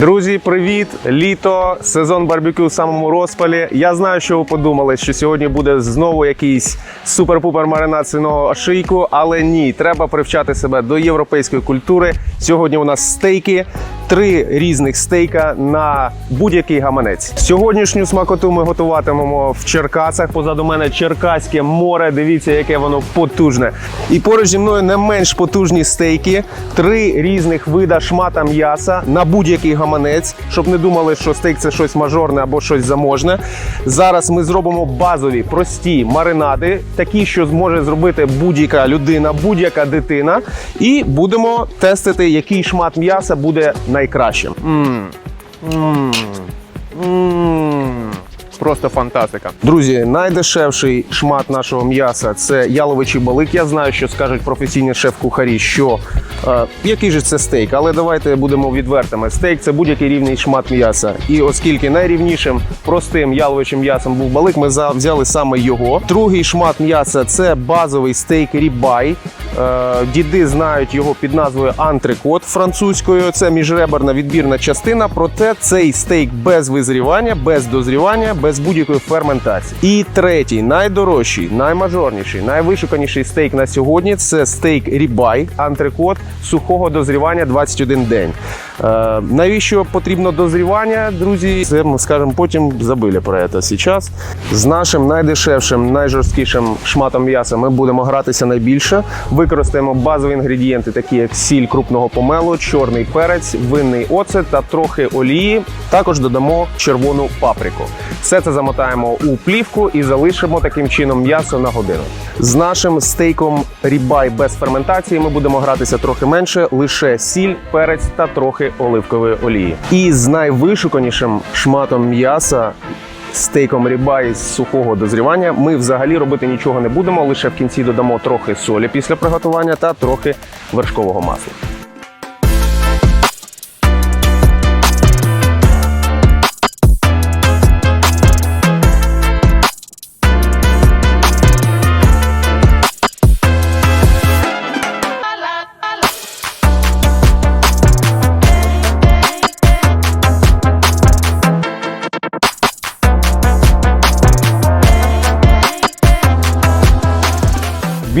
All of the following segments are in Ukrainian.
Друзі, привіт! Літо, сезон барбекю в самому розпалі. Я знаю, що ви подумали, що сьогодні буде знову якийсь супер-пупер маринад свиного шийку, але ні, треба привчати себе до європейської культури. Сьогодні у нас стейки, три різних стейка на будь-який гаманець. Сьогоднішню смакоту ми готуватимемо в Черкасах. Позаду мене Черкаське море. Дивіться, яке воно потужне. І поруч зі мною не менш потужні стейки, три різних вида шмата м'яса на будь-який гаманець, щоб не думали, що стейк це щось мажорне або щось заможне. Зараз ми зробимо базові прості маринади, такі, що зможе зробити будь-яка людина, будь-яка дитина, і будемо тестити, який шмат м'яса буде М. Просто фантастика. Друзі, найдешевший шмат нашого м'яса це яловичий балик. Я знаю, що скажуть професійні шеф-кухарі, що який же це стейк, але давайте будемо відвертими. Стейк це будь-який рівний шмат м'яса. І оскільки найрівнішим простим яловичим м'ясом був балик, ми взяли саме його. Другий шмат м'яса це базовий стейк рібай. Е, діди знають його під назвою антрикот французькою. Це міжреберна відбірна частина. Проте цей стейк без визрівання, без дозрівання, без будь-якої ферментації. І третій, найдорожчий, наймажорніший, найвишуканіший стейк на сьогодні це стейк рібай, антрикот сухого дозрівання 21 день. Е, навіщо потрібно дозрівання, друзі? Це ми скажемо потім забили про це зараз. З нашим найдешевшим, найжорсткішим шматом м'яса ми будемо гратися найбільше. Використаємо базові інгредієнти, такі як сіль крупного помелу, чорний перець, винний оцет та трохи олії. Також додамо червону паприку. Все це замотаємо у плівку і залишимо таким чином м'ясо на годину. З нашим стейком рібай без ферментації ми будемо гратися трохи менше, лише сіль, перець та трохи оливкової олії. І з найвишуканішим шматом м'яса. Стейком рібай з сухого дозрівання ми взагалі робити нічого не будемо. Лише в кінці додамо трохи солі після приготування та трохи вершкового масла.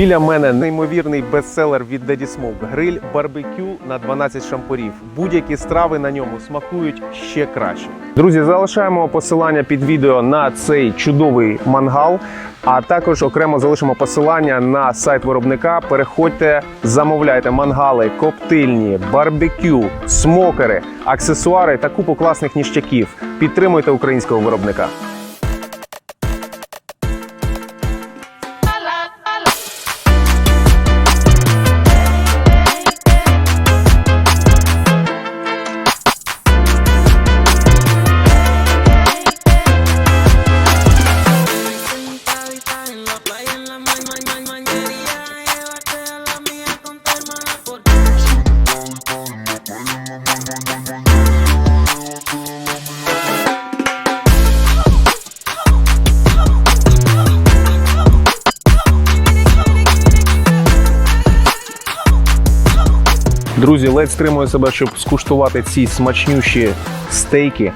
Біля мене неймовірний бестселер від Daddy Smoke – гриль барбекю на 12 шампурів. Будь-які страви на ньому смакують ще краще. Друзі, залишаємо посилання під відео на цей чудовий мангал. А також окремо залишимо посилання на сайт виробника. Переходьте, замовляйте мангали, коптильні, барбекю, смокери, аксесуари та купу класних ніштяків. Підтримуйте українського виробника. Друзі, ледь стримую себе, щоб скуштувати ці смачнющі стейки.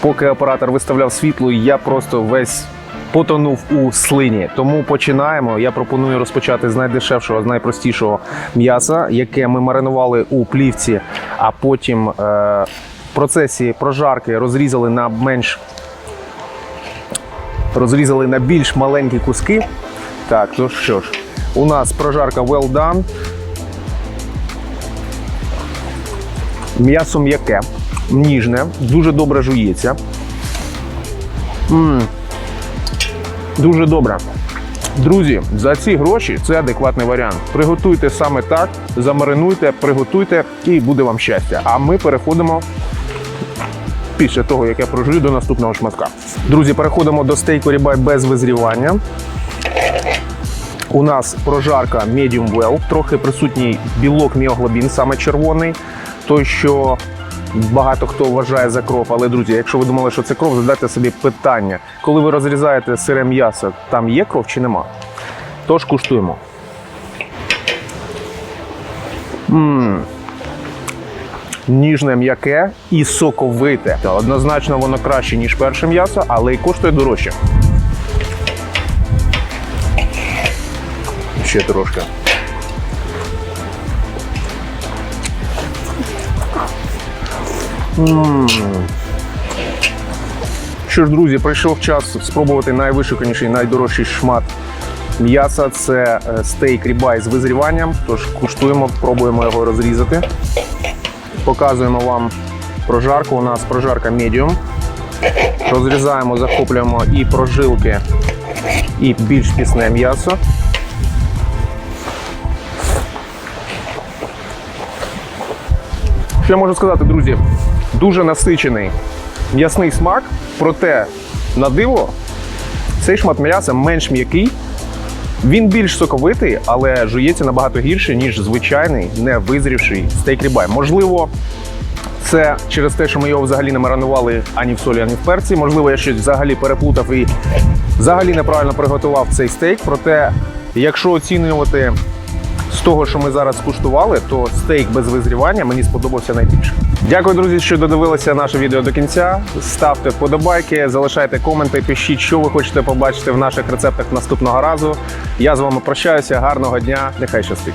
Поки оператор виставляв світло, я просто весь потонув у слині. Тому починаємо. Я пропоную розпочати з найдешевшого, з найпростішого м'яса, яке ми маринували у плівці, а потім е, в процесі прожарки розрізали на менш розрізали на більш маленькі куски. Так, то що ж, у нас прожарка well done. М'ясо м'яке, ніжне, дуже добре жується. м Дуже добре. Друзі, за ці гроші це адекватний варіант. Приготуйте саме так, замаринуйте, приготуйте і буде вам щастя. А ми переходимо після того, як я прожую до наступного шматка. Друзі, переходимо до стейку рібай без визрівання. У нас прожарка medium well, трохи присутній білок міоглобін, саме червоний. Той, що багато хто вважає за кров. Але, друзі, якщо ви думали, що це кров, задайте собі питання. Коли ви розрізаєте сире м'ясо, там є кров чи нема? Тож куштуємо. м ніжне, м'яке і соковите. Однозначно воно краще, ніж перше м'ясо, але й коштує дорожче. Ще трошки. М. Що ж, друзі, прийшов час спробувати найвишуканіший, найдорожчий шмат м'яса. Це е, стейк рібай з визріванням. Тож куштуємо, пробуємо його розрізати. Показуємо вам прожарку. У нас прожарка медіум. Розрізаємо, захоплюємо і прожилки, і більш пісне м'ясо. Що я можу сказати, друзі? Дуже насичений м'ясний смак, проте на диво цей шмат м'яса менш м'який. Він більш соковитий, але жується набагато гірше, ніж звичайний не визрівший стейк рібай. Можливо, це через те, що ми його взагалі не маринували ані в солі, ані в перці. Можливо, я щось взагалі переплутав і взагалі неправильно приготував цей стейк. Проте, якщо оцінювати з того, що ми зараз куштували, то стейк без визрівання мені сподобався найбільше. Дякую, друзі, що додивилися наше відео до кінця. Ставте вподобайки, залишайте коменти, пишіть, що ви хочете побачити в наших рецептах наступного разу. Я з вами прощаюся. Гарного дня, нехай щастить.